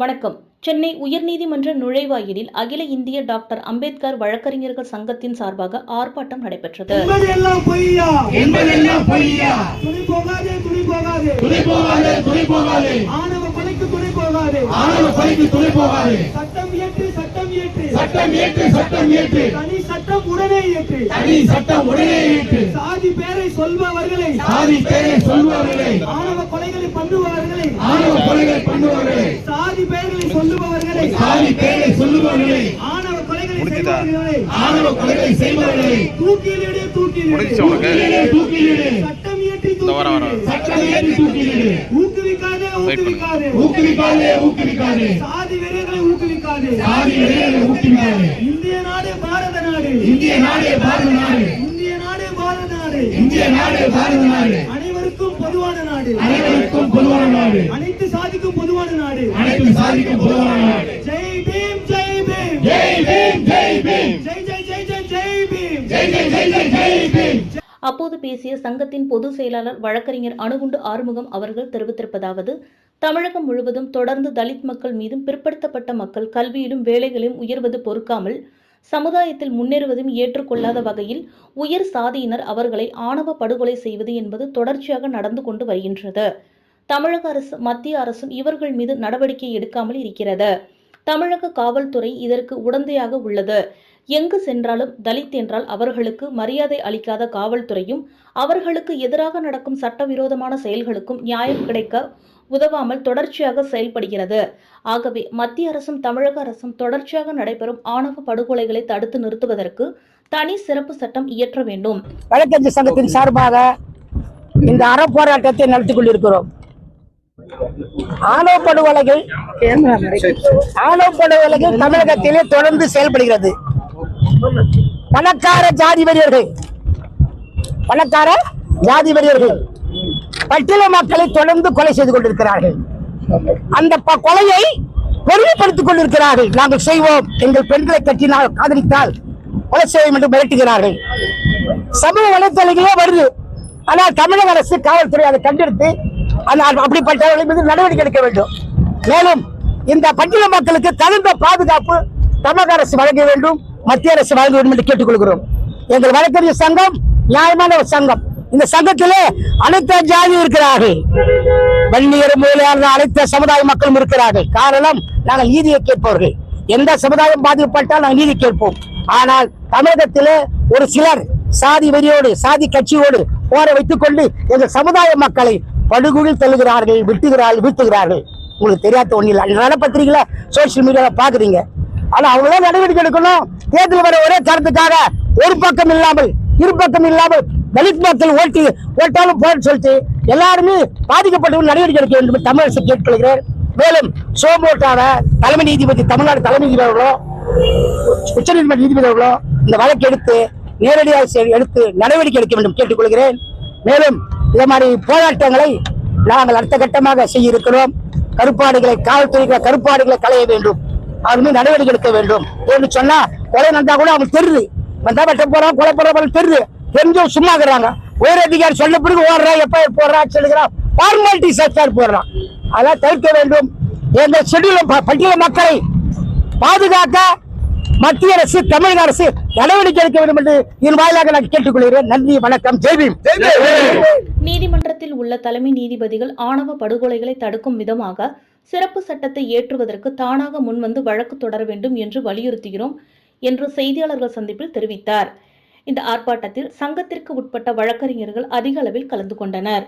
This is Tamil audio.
வணக்கம். சென்னை உயர்நீதிமன்ற நுழைவாயிலில் அகில இந்திய டாக்டர் அம்பேத்கர் வழக்கறிஞர்கள் சங்கத்தின் சார்பாக ஆர்ப்பாட்டம் நடைபெற்றது. என்பதெல்லாம் பொய்யா? என்பதெல்லாம் பொய்யா? துணி போகாதே துணி போகாதே. துணை போகாதே துணை போகாதே. ஆணவ கொலைக்கு துணி போகாதே. ஆணவ கொலைக்கு துணை போகாதே. சட்டம் சட்டம் ஏற்று சட்டம் ஏற்று தனி சட்டம் உடனே இயற்று. தனி சட்டம் உடனே ஏற்று சாதி பேரை சொல்பவர்களை. சாதி பேரை சொல்பவர்களை. ஆணவ கொலைகளை பண்ணுபவர்களை. ஆணவ கொலைகளை பண்ணுபவர்களை. சாதி பெயர்களை சொல்லுபவர்களை. சாதி பேரை சொல்லுபவர்களை. ஆணவ கொலைகளை செய்பவர்களை. ஆணவ கொலைகளை செய்பவர்களை. தூக்கிலிடு தூக்கிலிடு, தூக்கிலிடு சட்டம் இயற்றி தூக்கிலிடு சட்டம் ஏற்றி தூக்கிலிடு ஊக்குவிக்காதே ஊக்குவிக்காதே ஊக்குவிக்காதே ஊக்குவிக்காதே. சாதி வெறியர்களை ஊக்குவிக்காதே. சாதி வெறியர்களை ஊக்குவிக்காதே. இந்திய நாடு பாரத நாடு. இந்திய நாடு பாரத நாடு. இந்திய நாடு பாரத நாடு. இந்திய நாடு பாரத நாடு. அனைவருக்கும் பொதுவான நாடு. அனைவருக்கும் பொதுவான நாடு. அனைத்து சாதிக்கும் பொதுவான நாடு. அனைத்து சாதிக்கும் பொதுவான நாடு. ஜெய் பீம் ஜெய் பீம். ஜெய் பீம் ஜெய் பீம். ஜெய் ஜெய் ஜெய் ஜெய் ஜெய் பீம். ஜெய் ஜெய் ஜெய் ஜெய் ஜெய் அப்போது பேசிய சங்கத்தின் பொதுச் செயலாளர் வழக்கறிஞர் அணுகுண்டு ஆறுமுகம் அவர்கள் தெரிவித்திருப்பதாவது தமிழகம் முழுவதும் தொடர்ந்து தலித் மக்கள் மீதும் பிற்படுத்தப்பட்ட மக்கள் கல்வியிலும் வேலைகளிலும் உயர்வது பொறுக்காமல் சமுதாயத்தில் முன்னேறுவதும் ஏற்றுக்கொள்ளாத வகையில் உயர் சாதியினர் அவர்களை ஆணவ படுகொலை செய்வது என்பது தொடர்ச்சியாக நடந்து கொண்டு வருகின்றது. தமிழக அரசு மத்திய அரசும் இவர்கள் மீது நடவடிக்கை எடுக்காமல் இருக்கிறது. தமிழக காவல்துறை இதற்கு உடந்தையாக உள்ளது. எங்கு சென்றாலும் தலித் என்றால் அவர்களுக்கு மரியாதை அளிக்காத காவல்துறையும் அவர்களுக்கு எதிராக நடக்கும் சட்டவிரோதமான செயல்களுக்கும் நியாயம் கிடைக்க உதவாமல் தொடர்ச்சியாக செயல்படுகிறது. ஆகவே மத்திய அரசும் தமிழக அரசும் தொடர்ச்சியாக நடைபெறும் ஆணவ படுகொலைகளை தடுத்து நிறுத்துவதற்கு தனி சிறப்பு சட்டம் இயற்ற வேண்டும். வழக்கறிஞர் சங்கத்தின் சார்பாக இந்த அறப்போராட்டத்தை நடத்தி கொண்டிருக்கிறோம். ஆணவ படுகொலைகள் ஆணவ தமிழகத்திலே தொடர்ந்து செயல்படுகிறது. பணக்கார ஜாதி வரியர்கள் பணக்கார ஜாதி வரியர்கள் பட்டியல மக்களை தொடர்ந்து கொலை செய்து கொண்டிருக்கிறார்கள். அந்த கொலையை பொறுமைப்படுத்திக் கொண்டிருக்கிறார்கள். நாங்கள் செய்வோம். எங்கள் பெண்களை கட்டினால் காதலித்தால் கொலை செய்வோம் என்று மிரட்டுகிறார்கள். சமூக வலைத்தளங்களே வருது. ஆனால் தமிழக அரசு காவல்துறை அதை கண்டெடுத்து அந்த அப்படிப்பட்டவர்கள் மீது நடவடிக்கை எடுக்க வேண்டும். மேலும் இந்த பட்டியல மக்களுக்கு தகுந்த பாதுகாப்பு தமிழக அரசு வழங்க வேண்டும் மத்திய அரசு வழங்க வேண்டும் என்று கேட்டுக்கொள்கிறோம். எங்கள் வழக்கறிஞர் சங்கம் நியாயமான ஒரு சங்கம். இந்த சங்கத்திலே அனைத்து ஜாதி இருக்கிறார்கள். வன்னியர் மூலையாளர் அனைத்து சமுதாய மக்களும் இருக்கிறார்கள். காரணம் நாங்கள் நீதியை கேட்பவர்கள். எந்த சமுதாயம் பாதிக்கப்பட்டால் நாங்கள் நீதி கேட்போம். ஆனால் தமிழகத்திலே ஒரு சிலர் சாதி வெறியோடு சாதி கட்சியோடு போர வைத்துக் கொண்டு எங்கள் சமுதாய மக்களை படுகொழில் தள்ளுகிறார்கள் விட்டுகிறார்கள் வீழ்த்துகிறார்கள். உங்களுக்கு தெரியாத ஒன்றும் இல்லை. அன்றாட பத்திரிகையில சோசியல் மீடியாவில் பார்க்குறீங்க ஆனால் அவங்களே நடவடிக்கை எடுக்கணும். தேர்தல் வர ஒரே தரத்துக்காக ஒரு பக்கம் இல்லாமல் இரு பக்கம் இல்லாமல் தலித் மக்கள் ஓட்டி ஓட்டாலும் போன்னு சொல்லிட்டு எல்லாருமே பாதிக்கப்பட்டவர்கள் நடவடிக்கை எடுக்க வேண்டும் என்று அரசு கேட்டுக்கொள்கிறேன். மேலும் சோமோட்டான தலைமை நீதிபதி தமிழ்நாடு தலைமை நீதிபதி அவர்களோ உச்சநீதிமன்ற நீதிபதி அவர்களோ இந்த வழக்கு எடுத்து நேரடியாக எடுத்து நடவடிக்கை எடுக்க வேண்டும் கேட்டுக்கொள்கிறேன். மேலும் இந்த மாதிரி போராட்டங்களை நாங்கள் அடுத்த கட்டமாக செய்ய இருக்கிறோம் கருப்பாடுகளை காவல்துறை கருப்பாடுகளை களைய வேண்டும். அவர் மீது நடவடிக்கை எடுக்க வேண்டும். என்று சொன்னா கொலை நடந்தா கூட அவங்க தெரியுது வந்தா வெட்ட போறோம் கொலை போறோம் தெரியுது தெரிஞ்சும் சும்மா இருக்கிறாங்க. உயர் அதிகாரி சொன்ன பிறகு ஓடுறா எப்ப போடுறா சொல்லுகிறான். ஃபார்மாலிட்டி சர்க்கார் போடுறான். அதெல்லாம் தவிர்க்க வேண்டும். எங்கள் ஷெட்யூல் பட்டியல மக்களை பாதுகாக்க மத்திய அரசு தமிழக அரசு நடவடிக்கை எடுக்க வேண்டும் என்று இதன் வாயிலாக நான் கேட்டுக்கொள்கிறேன். நன்றி வணக்கம். ஜெய்பீம் நீதிமன்றத்தில் உள்ள தலைமை நீதிபதிகள் ஆணவ படுகொலைகளை தடுக்கும் விதமாக சிறப்பு சட்டத்தை ஏற்றுவதற்கு தானாக முன்வந்து வழக்கு தொடர வேண்டும் என்று வலியுறுத்துகிறோம் என்று செய்தியாளர்கள் சந்திப்பில் தெரிவித்தார். இந்த ஆர்ப்பாட்டத்தில் சங்கத்திற்கு உட்பட்ட வழக்கறிஞர்கள் அதிக அளவில் கலந்து கொண்டனர்.